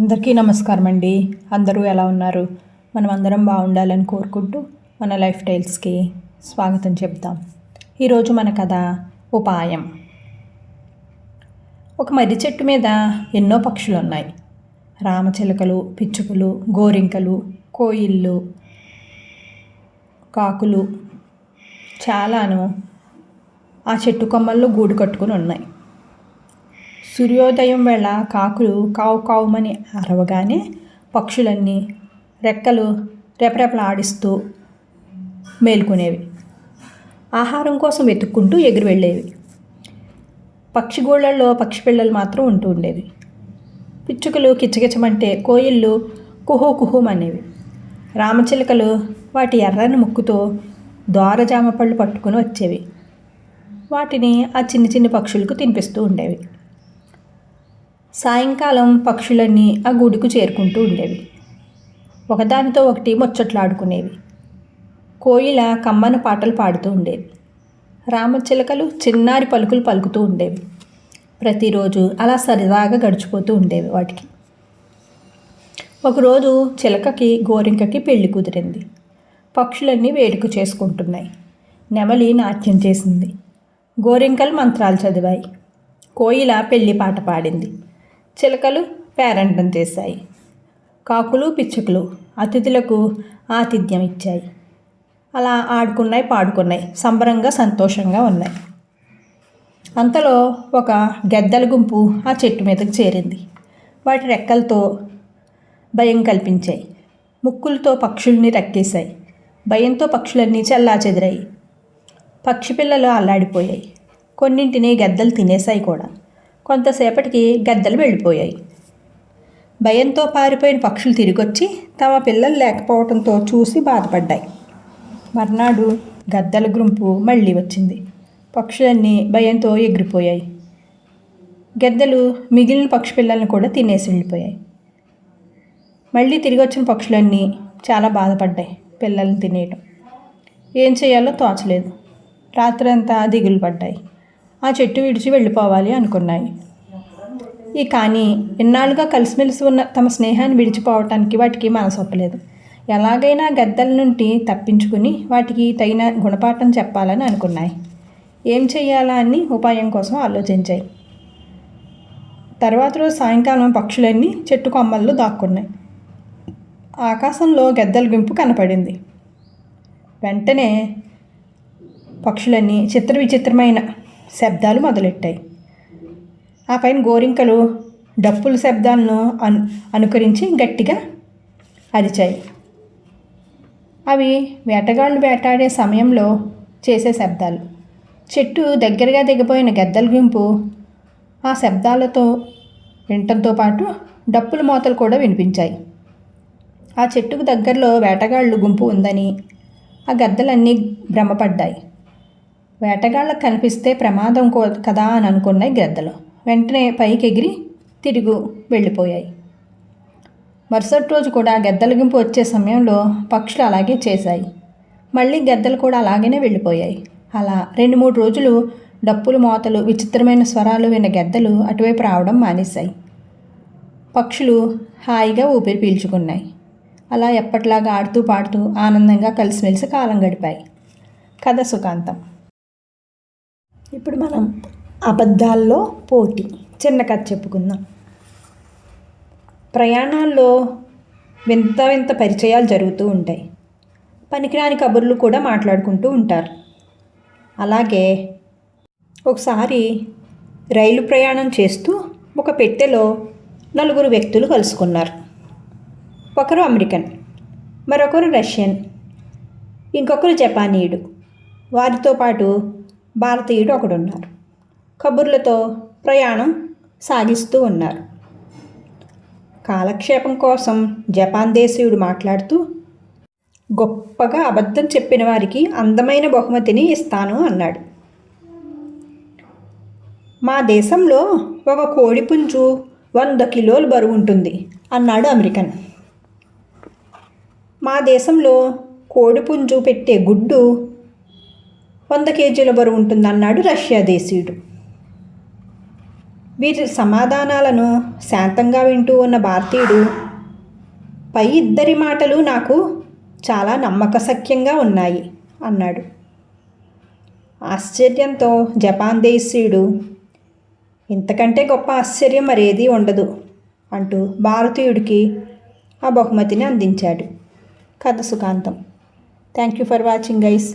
అందరికీ నమస్కారం అండి అందరూ ఎలా ఉన్నారు? మనం అందరం బాగుండాలని కోరుకుంటూ మన లైఫ్ స్టైల్స్కి స్వాగతం చెప్తాం ఈరోజు మన కథ ఉపాయం. ఒక మర్రి చెట్టు మీద ఎన్నో పక్షులు ఉన్నాయి రామచిలకలు పిచ్చుకలు గోరింకలు కోయిళ్ళు కాకులు చాలాను ఆ చెట్టు కొమ్మల్లో గూడు కట్టుకుని ఉన్నాయి. సూర్యోదయం వేళ కాకులు కావు కావుమని అరవగానే పక్షులన్నీ రెక్కలు రెపరెపలాడిస్తూ మేల్కొనేవి. ఆహారం కోసం వెతుక్కుంటూ ఎగిరి వెళ్ళేవి పక్షిగూళ్ళల్లో పక్షి పిల్లలు మాత్రం ఉంటూ ఉండేవి. పిచ్చుకలు కిచ్చకిచ్చమంటే కోయిళ్ళు కుహు అనేవి రామచిలుకలు వాటి ఎర్రని ముక్కుతో దోరజామ పళ్ళు పట్టుకుని వచ్చేవి. వాటిని ఆ చిన్న చిన్న పక్షులకు తినిపిస్తూ ఉండేవి. సాయంకాలం పక్షులన్నీ ఆ గూడుకు చేరుకుంటూ ఉండేవి. ఒకదానితో ఒకటి ముచ్చట్లాడుకునేవి. కోయిల కమ్మన పాటలు పాడుతూ ఉండేవి. రామచిలకలు చిన్నారి పలుకులు పలుకుతూ ఉండేవి. ప్రతిరోజు అలా సరదాగా గడిచిపోతూ ఉండేవి వాటికి. ఒకరోజు చిలకకి గోరింకకి పెళ్ళి కుదిరింది. పక్షులన్నీ వేడుక చేసుకుంటున్నాయి. నెమలి నాట్యం చేసింది. గోరింకలు మంత్రాలు చదివాయి. కోయిల పెళ్ళి పాట పాడింది. చిలకలు పేరంటం చేశాయి కాకులు పిచ్చుకలు అతిథులకు ఆతిథ్యం ఇచ్చాయి. అలా ఆడుకున్నాయి పాడుకున్నాయి. సంబరంగా సంతోషంగా ఉన్నాయి. అంతలో ఒక గెద్దల గుంపు ఆ చెట్టు మీదకి చేరింది. వాటి రెక్కలతో భయం కల్పించాయి. ముక్కులతో పక్షుల్ని రక్కేశాయి. భయంతో పక్షులన్నీ చల్లా చెదిరాయి పక్షి పిల్లలు అల్లాడిపోయాయి. కొన్నింటిని గద్దలు తినేశాయి కూడా. కొంతసేపటికి గద్దలు వెళ్ళిపోయాయి. భయంతో పారిపోయిన పక్షులు తిరిగొచ్చి తమ పిల్లలు లేకపోవడంతో చూసి బాధపడ్డాయి. మర్నాడు గద్దల గుంపు మళ్ళీ వచ్చింది. పక్షులన్నీ భయంతో ఎగిరిపోయాయి. గద్దలు మిగిలిన పక్షి పిల్లల్ని కూడా తినేసి వెళ్ళిపోయాయి. మళ్ళీ తిరిగి వచ్చిన పక్షులన్నీ చాలా బాధపడ్డాయి పిల్లల్ని తినేయటం. ఏం చేయాలో తోచలేదు. రాత్రంతా దిగులు పడ్డాయి. ఆ చెట్టు విడిచి వెళ్ళిపోవాలి అనుకున్నాయి. ఈ కానీ ఇన్నాళ్ళుగా కలిసిమెలిసి ఉన్న తమ స్నేహాన్ని విడిచిపోవటానికి వాటికి మనసు ఒప్పలేదు. ఎలాగైనా గద్దల నుండి తప్పించుకుని వాటికి తగిన గుణపాఠం చెప్పాలని అనుకున్నాయి. ఏం చేయాలా అని ఉపాయం కోసం ఆలోచించాయి. తర్వాత రోజు సాయంకాలం పక్షులన్నీ చెట్టు కొమ్మల్లో దాక్కున్నాయి. ఆకాశంలో గద్దల గుంపు కనపడింది. వెంటనే పక్షులన్నీ చిత్ర విచిత్రమైన శబ్దాలు మొదలెట్టాయి. ఆ పైన గోరింకలు డప్పుల శబ్దాలను అను అనుకరించి గట్టిగా అరిచాయి. అవి వేటగాళ్ళు వేటాడే సమయంలో చేసే శబ్దాలు. చెట్టు దగ్గరగా దిగిపోయిన గద్దల గుంపు ఆ శబ్దాలతో వినటంతో పాటు డప్పుల మోతలు కూడా వినిపించాయి. ఆ చెట్టుకు దగ్గరలో వేటగాళ్ళు గుంపు ఉందని ఆ గద్దలన్నీ భ్రమపడ్డాయి. వేటగాళ్ళకు కనిపిస్తే ప్రమాదం కో- కదా అని అనుకున్నాయి గద్దలు. వెంటనే పైకి ఎగిరి తిరుగు వెళ్ళిపోయాయి. మరుసటి రోజు కూడా గద్దలగింపు వచ్చే సమయంలో పక్షులు అలాగే చేశాయి. మళ్ళీ గద్దలు కూడా అలాగనే వెళ్ళిపోయాయి. అలా రెండు మూడు రోజులు డప్పులు మోతలు విచిత్రమైన స్వరాలు విన్న గద్దలు అటువైపు రావడం మానేశాయి. పక్షులు హాయిగా ఊపిరి పీల్చుకున్నాయి. అలా ఎప్పటిలాగా ఆడుతూ పాడుతూ ఆనందంగా కలిసిమెలిసి కాలం గడిపాయి. కథ సుఖాంతం. ఇప్పుడు మనం అబద్ధాల్లో పోటీ చిన్న కథ చెప్పుకుందాం. ప్రయాణాల్లో వింత వింత పరిచయాలు జరుగుతూ ఉంటాయి. పనికిరాని కబుర్లు కూడా మాట్లాడుకుంటూ ఉంటారు. అలాగే ఒకసారి రైలు ప్రయాణం చేస్తూ ఒక పెట్టెలో నలుగురు వ్యక్తులు కలుసుకున్నారు. ఒకరు అమెరికన్ మరొకరు రష్యన్ ఇంకొకరు జపానీయుడు. వారితో పాటు భారతీయుడు ఒకడున్నారు. కబుర్లతో ప్రయాణం సాగిస్తూ ఉన్నారు. కాలక్షేపం కోసం జపాన్ దేశీయుడు మాట్లాడుతూ గొప్పగా అబద్ధం చెప్పిన వారికి అందమైన బహుమతిని ఇస్తాను అన్నాడు. మా దేశంలో ఒక కోడి పుంజు వంద కిలోలు బరువు ఉంటుంది అన్నాడు అమెరికన్. మా దేశంలో కోడి పుంజు పెట్టే గుడ్డు వంద కేజీల బరువు ఉంటుందన్నాడు రష్యా దేశీయుడు. వీరి సమాధానాలను శాంతంగా వింటూ ఉన్న భారతీయుడు పై ఇద్దరి మాటలు నాకు చాలా నమ్మకసఖ్యంగా ఉన్నాయి అన్నాడు. ఆశ్చర్యంతో జపాన్ దేశీయుడు ఇంతకంటే గొప్ప ఆశ్చర్యం మరేది ఉండదు అంటూ భారతీయుడికి ఆ బహుమతిని అందించాడు. కథ సుఖాంతం. Thank you for watching guys.